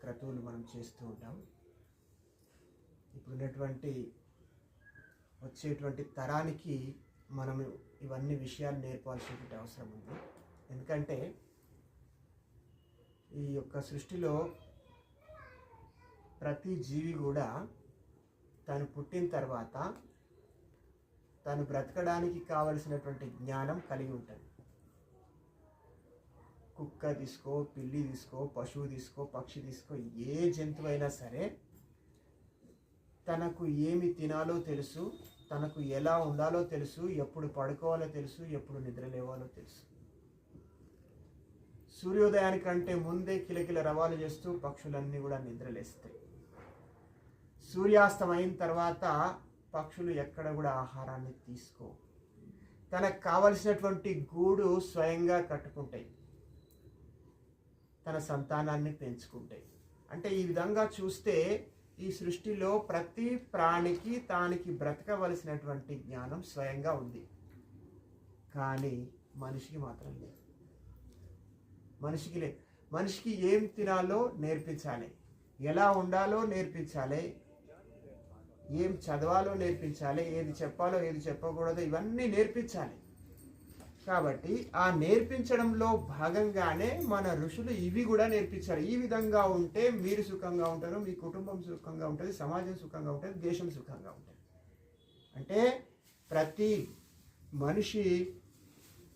క్రతువులు మనం చేస్తూ ఉంటాం. ఇప్పుడున్నటువంటి వచ్చేటువంటి తరానికి మనం ఇవన్నీ విషయాలు నేర్పాల్సినటువంటి అవసరం ఉంది. ఎందుకంటే ఈ యొక్క సృష్టిలో ప్రతి జీవి కూడా తను పుట్టిన తర్వాత తను బ్రతకడానికి కావలసినటువంటి జ్ఞానం కలిగి ఉంటుంది. కుక్క తీసుకో పిల్లి తీసుకో పశువు తీసుకో పక్షి తీసుకో ఏ జంతువు అయినా సరే తనకు ఏమి తినాలో తెలుసు తనకు ఎలా ఉండాలో తెలుసు ఎప్పుడు పడుకోవాలో తెలుసు ఎప్పుడు నిద్ర లేవాలో తెలుసు. సూర్యోదయానికంటే ముందే కిలకిల రవాలు చేస్తూ పక్షులన్నీ కూడా నిద్రలేస్తాయి సూర్యాస్తమైన తర్వాత పక్షులు ఎక్కడ కూడా ఆహారాన్ని తీసుకో తనకు కావలసినటువంటి గూడు స్వయంగా కట్టుకుంటాయి. తన సంతానాన్ని పెంచుకుంటాయి. అంటే ఈ విధంగా చూస్తే ఈ సృష్టిలో ప్రతి ప్రాణికి తానికి బ్రతకవలసినటువంటి జ్ఞానం స్వయంగా ఉంది. కానీ మనిషికి మాత్రం లేదు. మనిషికి లేదు. మనిషికి ఏం తినాలో నేర్పించాలి. ఎలా ఉండాలో నేర్పించాలి. ఏం చదవాలో నేర్పించాలి. ఏది చెప్పాలో ఏది చెప్పకూడదో ఇవన్నీ నేర్పించాలి. కాబట్టి ఆ నేర్పించడంలో భాగంగానే మన ఋషులు ఇవి కూడా నేర్పించారు. ఈ విధంగా ఉంటే మీరు సుఖంగా ఉంటారు మీ కుటుంబం సుఖంగా ఉంటుంది సమాజం సుఖంగా ఉంటుంది దేశం సుఖంగా ఉంటుంది. అంటే ప్రతి మనిషి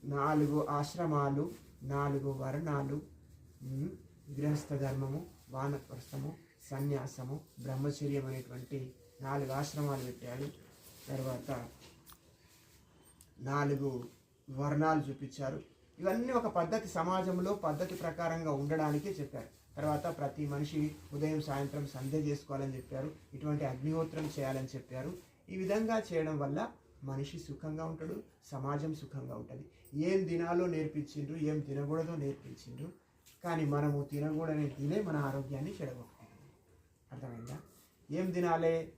నాలుగు ఆశ్రమాలు నాలుగు వర్ణాలు గృహస్థ ధర్మము వానప్రస్థము సన్యాసము బ్రహ్మచర్యం అనేటువంటి నాలుగు ఆశ్రమాలు పెట్టారు. తర్వాత నాలుగు వర్ణాలు చూపించారు. ఇవన్నీ ఒక పద్ధతి సమాజంలో పద్ధతి ప్రకారంగా ఉండడానికి చెప్పారు. తర్వాత ప్రతి మనిషి ఉదయం సాయంత్రం సంధ్య చేసుకోవాలని చెప్పారు. ఇటువంటి అగ్నిహోత్రం చేయాలని చెప్పారు. ఈ విధంగా చేయడం వల్ల మనిషి సుఖంగా ఉంటాడు సమాజం సుఖంగా ఉంటుంది. ఏం తినాలో నేర్పించిండ్రు ఏం తినకూడదో నేర్పించిండ్రు. కానీ మనము తినకూడని తినే మన ఆరోగ్యాన్ని చెడగొట్టుకుంటుంది అర్థమైందా? ఏం తినాలి?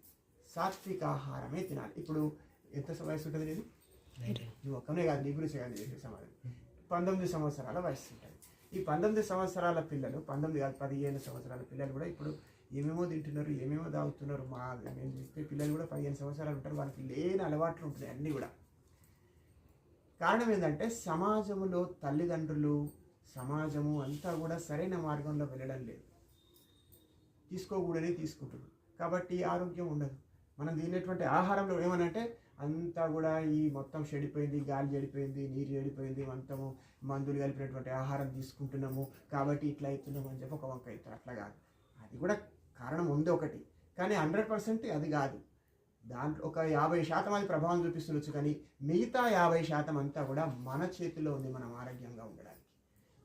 సాత్విక ఆహారమే తినాలి. ఇప్పుడు ఎంత వయసు ఉంటుంది నేను యువకమే ఒక్కనే కాదు నీ గురించి కాదు చేసే సమాధానం పంతొమ్మిది సంవత్సరాల వయసు ఉంటుంది. ఈ పంతొమ్మిది సంవత్సరాల పిల్లలు పంతొమ్మిది కాదు పదిహేను సంవత్సరాల పిల్లలు కూడా ఇప్పుడు ఏమేమో తింటున్నారు ఏమేమో తాగుతున్నారు మా మేము చెప్తే పిల్లలు కూడా పదిహేను సంవత్సరాలు ఉంటారు వాళ్ళకి లేని అలవాట్లు ఉంటాయి అన్నీ కూడా. కారణం ఏంటంటే సమాజంలో తల్లిదండ్రులు సమాజము అంతా కూడా సరైన మార్గంలో వెళ్ళడం లేదు. తీసుకోకూడని తీసుకుంటున్నారు. కాబట్టి ఆరోగ్యం ఉండదు. మనం తినేటువంటి ఆహారంలో ఏమనంటే అంతా కూడా ఈ మొత్తం చెడిపోయింది గాలి చెడిపోయింది నీరు చెడిపోయింది మొత్తము మందులు కలిపినటువంటి ఆహారం తీసుకుంటున్నాము కాబట్టి ఇట్లా అవుతున్నాము అని చెప్పి ఒక వంక అవుతారు అట్లా కాదు. అది కూడా కారణం ఉంది ఒకటి. కానీ హండ్రెడ్ పర్సెంట్ అది కాదు. దాంట్లో ఒక యాభై శాతం అది ప్రభావం చూపిస్తుండొచ్చు కానీ మిగతా యాభై శాతం అంతా కూడా మన చేతిలో ఉంది. మనం ఆరోగ్యంగా ఉండడానికి.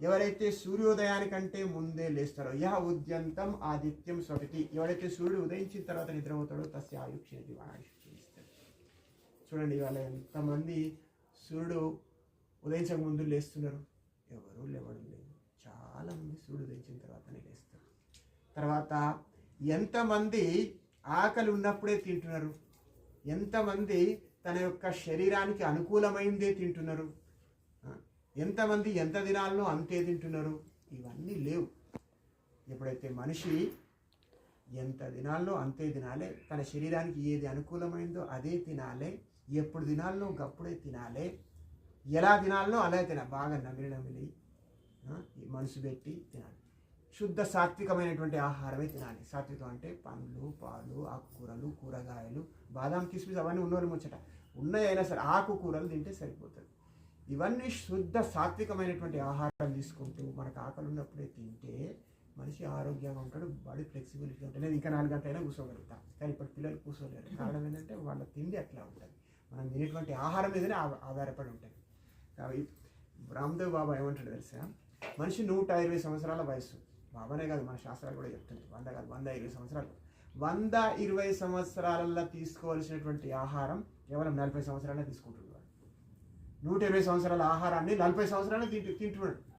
ఎవరైతే సూర్యోదయానికంటే ముందే లేస్తారో యహ ఉద్యంతం ఆదిత్యం స్వపితి. ఎవరైతే సూర్యుడు ఉదయించిన తర్వాత నిద్రపోతాడో తస్య ఆయుక్షేది ఆయుష్ చూడండి ఇవాళ ఎంతమంది సూర్యుడు ఉదయించక ముందు లేస్తున్నారు. ఎవరు లేవడం లేదు. చాలామంది సూర్యుడు ఉదయించిన తర్వాతనే లేస్తారు. తర్వాత ఎంతమంది ఆకలి ఉన్నప్పుడే తింటున్నారు? ఎంతమంది తన యొక్క శరీరానికి అనుకూలమైందే తింటున్నారు? ఎంతమంది ఎంత దినాల్లో అంతే తింటున్నారు? ఇవన్నీ లేవు. ఎప్పుడైతే మనిషి ఎంత దినాల్లో అంతే తినాలే తన శరీరానికి ఏది అనుకూలమైందో అదే తినాలే ఎప్పుడు దినాల్లో గప్పుడే తినాలే ఎలా తినాలో అలా తినాలి. బాగా నమిలి నమిలి మనసు పెట్టి తినాలి. శుద్ధ సాత్వికమైనటువంటి ఆహారమే తినాలి. సాత్వికం అంటే పండ్లు పాలు ఆకుకూరలు కూరగాయలు బాదాం కిస్మిస్ అవన్నీ ఉన్నోళ్ళు ముచ్చట. ఉన్నాయైనా సరే ఆకుకూరలు తింటే సరిపోతుంది. ఇవన్నీ శుద్ధ సాత్వికమైనటువంటి ఆహారం తీసుకుంటూ మనకు ఆకలి ఉన్నప్పుడే తింటే మనిషి ఆరోగ్యంగా ఉంటాడు బాడీ ఫ్లెక్సిబిలిటీ ఉంటుంది. నేను ఇంకా నాలుగు గంటలైనా కూర్చోగలుగుతా. కానీ ఇప్పుడు పిల్లలు కూర్చోలేరు. కారణం ఏంటంటే వాళ్ళ తిండి అట్లా ఉంటుంది. మనం తినేటువంటి ఆహారం మీదనే ఆ- ఆధారపడి ఉంటుంది. కాబట్టి రామ్దేవ్ బాబా ఏమంటాడు తెలుసా? మనిషి నూట ఇరవై సంవత్సరాల వయసు బాబానే కాదు మన శాస్త్రాలు కూడా చెప్తుంది వంద కాదు వంద ఇరవై సంవత్సరాలు. వంద ఇరవై సంవత్సరాలలో తీసుకోవాల్సినటువంటి ఆహారం కేవలం నలభై సంవత్సరాలే తీసుకుంటున్నాడు నూట ఇరవై సంవత్సరాల ఆహారాన్ని నలభై సంవత్సరాలు తింటు తింటున్నాడు.